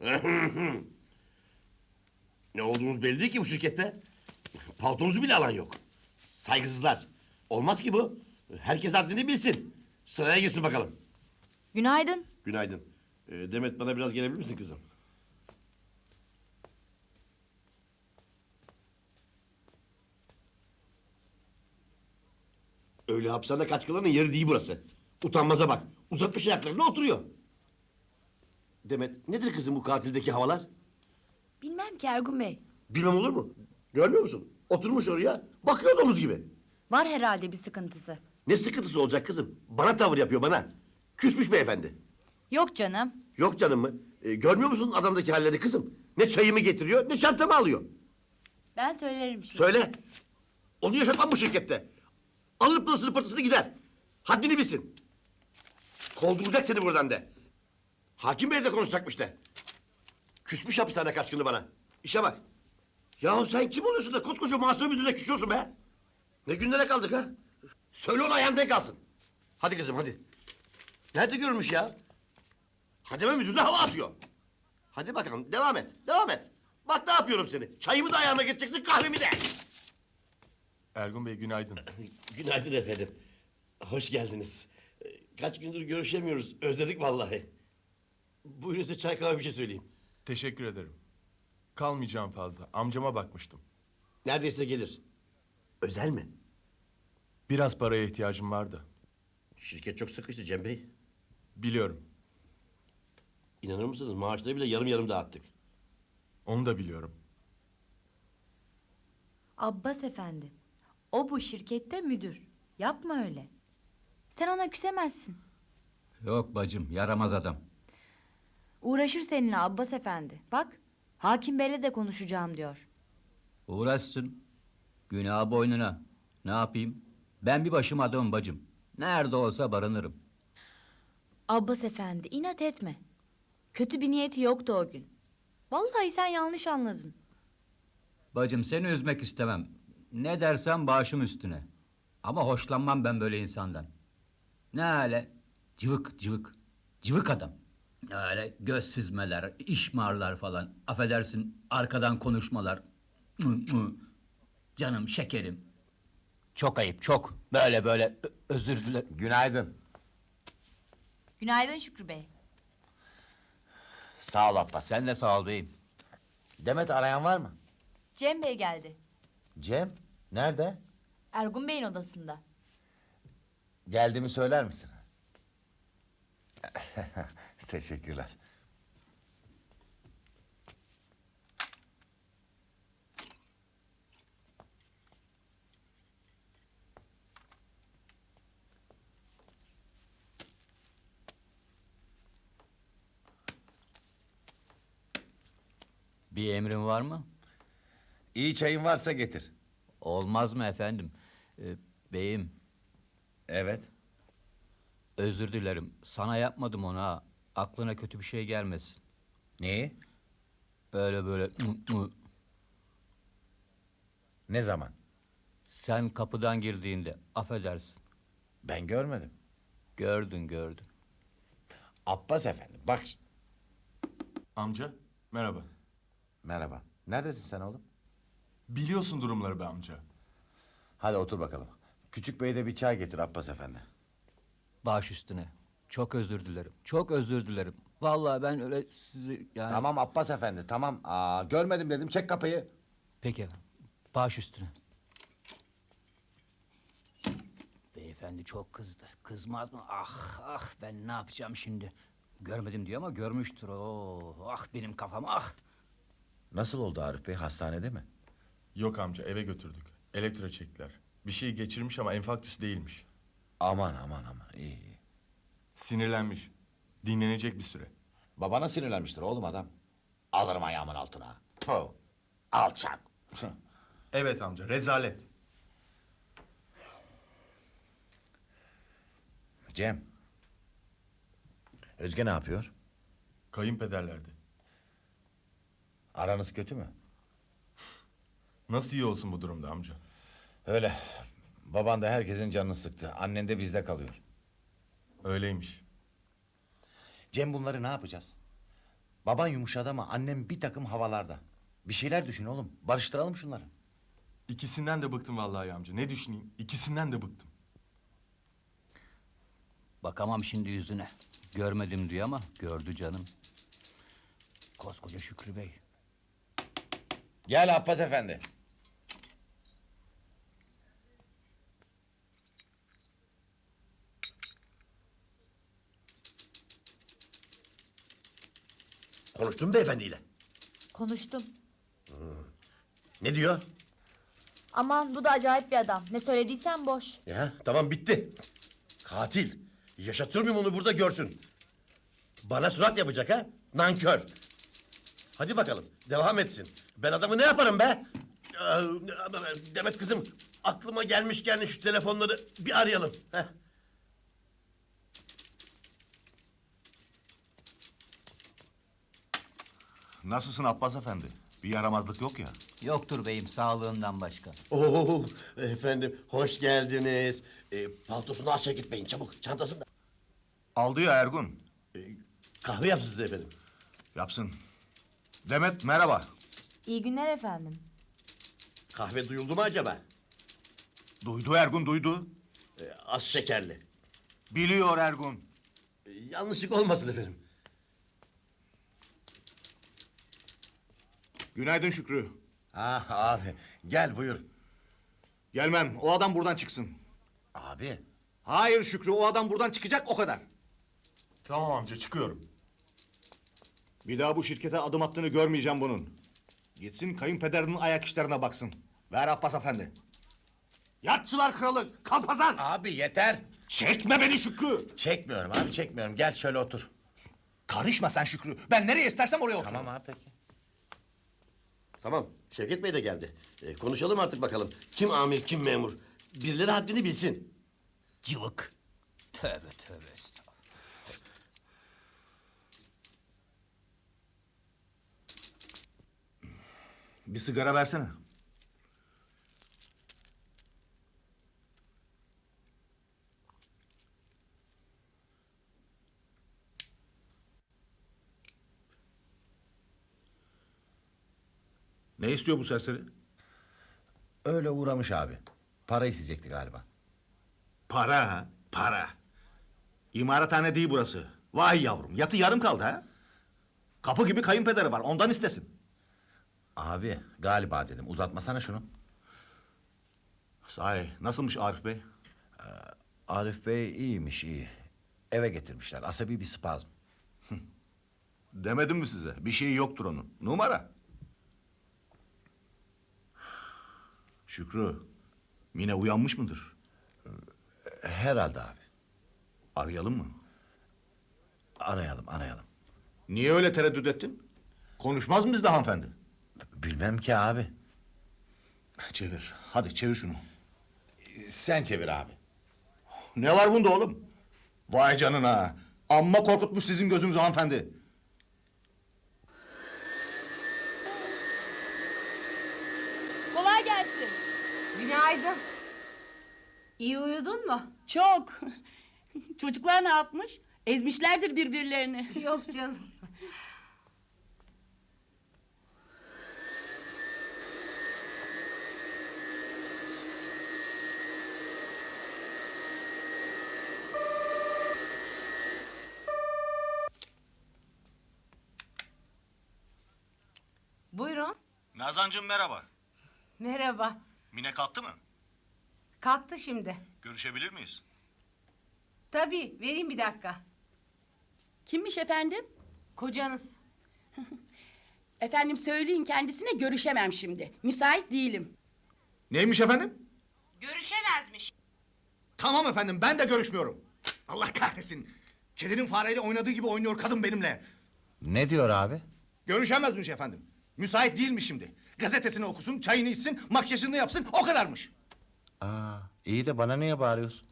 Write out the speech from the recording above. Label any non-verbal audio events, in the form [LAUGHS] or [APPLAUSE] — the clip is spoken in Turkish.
[LAUGHS] ne olduğunuz belli değil ki bu şirkette. Paltonuzu bile alan yok. Saygısızlar. Olmaz ki bu. Herkes haddini bilsin. Sıraya girsin bakalım. Günaydın. Günaydın. Ee, Demet bana biraz gelebilir misin kızım? Öyle hapishane kaçkılarının yeri değil burası. Utanmaza bak. Uzatmış ayaklarını oturuyor. Demet nedir kızım bu katildeki havalar? Bilmem ki Ergun Bey. Bilmem olur mu? Görmüyor musun? Oturmuş oraya. Bakıyor domuz gibi. Var herhalde bir sıkıntısı. Ne sıkıntısı olacak kızım? Bana tavır yapıyor bana. Küsmüş beyefendi. Yok canım. Yok canım mı? Ee, görmüyor musun adamdaki halleri kızım? Ne çayımı getiriyor ne çantamı alıyor. Ben söylerim şimdi. Söyle. Onu yaşatmam bu şirkette. Alır pırtısını pırtısını gider. Haddini bilsin. Kovduracak seni buradan de. Hakim Bey de konuşacakmış de. Küsmüş hapishane kaçkını bana. İşe bak. Yahu sen kim oluyorsun da koskoca muhasebe müdürüne küsüyorsun be? Ne günlere kaldık ha? Söyle ona ayağında kalsın. Hadi kızım hadi. Nerede görülmüş ya? Hademe müdürüne hava atıyor. Hadi bakalım devam et. Devam et. Bak ne yapıyorum seni. Çayımı da ayağıma geçeceksin kahvemi de. Ergun Bey günaydın. [LAUGHS] Günaydın efendim. Hoş geldiniz. Kaç gündür görüşemiyoruz. Özledik vallahi. Buyurun size çay kahve bir şey söyleyeyim. Teşekkür ederim. Kalmayacağım fazla. Amcama bakmıştım. Neredeyse gelir. Özel mi? Biraz paraya ihtiyacım vardı. Şirket çok sıkıştı Cem Bey. Biliyorum. İnanır mısınız maaşları bile yarım yarım dağıttık. Onu da biliyorum. Abbas efendi. O bu şirkette müdür. Yapma öyle. Sen ona küsemezsin. Yok bacım yaramaz adam. Uğraşır seninle Abbas efendi. Bak hakim beyle de konuşacağım diyor. Uğraşsın. Günah boynuna. Ne yapayım? Ben bir başım adamım bacım. Nerede olsa barınırım. Abbas efendi inat etme. Kötü bir niyeti yoktu o gün. Vallahi sen yanlış anladın. Bacım seni üzmek istemem. Ne dersen başım üstüne. Ama hoşlanmam ben böyle insandan. Ne öyle cıvık cıvık. Cıvık adam. Öyle göz süzmeler, işmarlar falan. Affedersin arkadan konuşmalar. Canım şekerim. Çok ayıp çok. Böyle böyle ö- özür dilerim. Günaydın. Günaydın Şükrü Bey. Sağ ol Abbas. Sen de sağ ol beyim. Demet arayan var mı? Cem Bey geldi. Cem, nerede? Ergun Bey'in odasında. Geldiğimi söyler misin? [LAUGHS] Teşekkürler. Bir emrin var mı? İyi çayın varsa getir. Olmaz mı efendim? Ee, beyim, Evet. Özür dilerim. Sana yapmadım onu ha. Aklına kötü bir şey gelmesin. Neyi? Öyle böyle. Ne zaman? Sen kapıdan girdiğinde affedersin. Ben görmedim. Gördün gördün. Abbas efendi, bak. Amca merhaba. Merhaba. Neredesin sen oğlum? Biliyorsun durumları be amca. Hadi otur bakalım. Küçük bey de bir çay getir Abbas efendi. Baş üstüne. Çok özür dilerim. Çok özür dilerim. Vallahi ben öyle sizi yani... Tamam Abbas efendi, tamam. Aa, görmedim dedim, çek kapıyı. Peki efendim. Baş üstüne. Beyefendi çok kızdı. Kızmaz mı? Ah ah ben ne yapacağım şimdi? Görmedim diyor ama görmüştür. Oo, ah benim kafam ah. Nasıl oldu Arif Bey, hastanede mi? Yok amca eve götürdük. Elektro çektiler. Bir şey geçirmiş ama enfarktüs değilmiş. Aman aman aman, iyi iyi. Sinirlenmiş. Dinlenecek bir süre. Babana sinirlenmiştir oğlum adam. Alırım ayağımın altına. Puh, alçak. Evet amca rezalet. Cem. Özge ne yapıyor? Kayınpederlerdi. Aranız kötü mü? Nasıl iyi olsun bu durumda amca? Öyle. Baban da herkesin canını sıktı. Annen de bizde kalıyor. Öyleymiş. Cem bunları ne yapacağız? Baban yumuşadı ama annem bir takım havalarda. Bir şeyler düşün oğlum. Barıştıralım şunları. İkisinden de bıktım vallahi amca. Ne düşüneyim? İkisinden de bıktım. Bakamam şimdi yüzüne. Görmedim diyor ama gördü canım. Koskoca Şükrü Bey. Gel Abbas efendi. Konuştun mu beyefendiyle? Konuştum. Ne diyor? Aman bu da acayip bir adam. Ne söylediysen boş. Ya tamam bitti. Katil. Yaşatır mıyım onu burada görsün. Bana surat yapacak ha? Nankör. Hadi bakalım devam etsin. Ben adamı ne yaparım be? Aa, Demet kızım aklıma gelmişken şu telefonları bir arayalım. Heh. Nasılsın Abbas Efendi? Bir yaramazlık yok ya. Yoktur beyim sağlığından başka. Oo, efendim hoş geldiniz. E, paltosunu aşağı gitmeyin çabuk çantasını. Aldı ya Ergun. Kahve yapsın size efendim. Yapsın. Demet merhaba. İyi günler efendim. Kahve duyuldu mu acaba? Duydu Ergun duydu. E, az şekerli. Biliyor Ergun. E, yanlışlık olmasın efendim. Günaydın Şükrü. Ah abi gel buyur. Gelmem. O adam buradan çıksın. Abi Hayır Şükrü o adam buradan çıkacak o kadar. Tamam amca çıkıyorum. Bir daha bu şirkete adım attığını görmeyeceğim bunun. Gitsin kayınpederinin ayak işlerine baksın. Ver Abbas Efendi. Yatçılar kralı kalpazan. abi yeter. Çekme beni Şükrü. Çekmiyorum abi çekmiyorum. Gel şöyle otur. Karışma sen Şükrü. Ben nereye istersem oraya otur. Tamam abi peki. Tamam Şevket Bey de geldi. E, konuşalım artık bakalım. Kim amir kim memur. Birileri haddini bilsin. Cıvık. Tövbe tövbe estağfurullah. Bir sigara versene. Ne istiyor bu serseri? Öyle uğramış abi. Para isteyecekti galiba. Para ha, para. İmarathane değil burası. Vay yavrum, yatı yarım kaldı ha. Kapı gibi kayınpederi var, ondan istesin. Abi galiba dedim. Uzatmasana şunu. Sahi, nasılmış Arif Bey? Arif Bey iyiymiş iyi. Eve getirmişler. Asabi bir spazm. Demedim mi size? Bir şey yoktur onun. Numara. Şükrü, Mine uyanmış mıdır? Herhalde abi. Arayalım mı? Arayalım arayalım. Niye öyle tereddüt ettin? Konuşmaz mı bizle hanımefendi? Bilmem ki abi. Çevir, hadi çevir şunu. Sen çevir abi. Ne var bunda oğlum? Vay canına. Amma korkutmuş sizin gözünüzü hanımefendi. Günaydın. İyi uyudun mu? Çok. [LAUGHS] Çocuklar ne yapmış? Ezmişlerdir birbirlerini. [LAUGHS] Yok canım. Buyurun. Nazancığım merhaba. Merhaba. Mine kalktı mı? Kalktı şimdi. Görüşebilir miyiz? Tabii, vereyim bir dakika. Kimmiş efendim? Kocanız. [LAUGHS] Efendim söyleyin kendisine görüşemem şimdi. Müsait değilim. Neymiş efendim? Görüşemezmiş. Tamam efendim ben de görüşmüyorum. Allah kahretsin. Kedinin fareyle oynadığı gibi oynuyor kadın benimle. Ne diyor abi? Görüşemezmiş efendim. Müsait değilmiş şimdi. Gazetesini okusun, çayını içsin, makyajını yapsın o kadarmış. Aa, iyi de bana niye bağırıyorsun?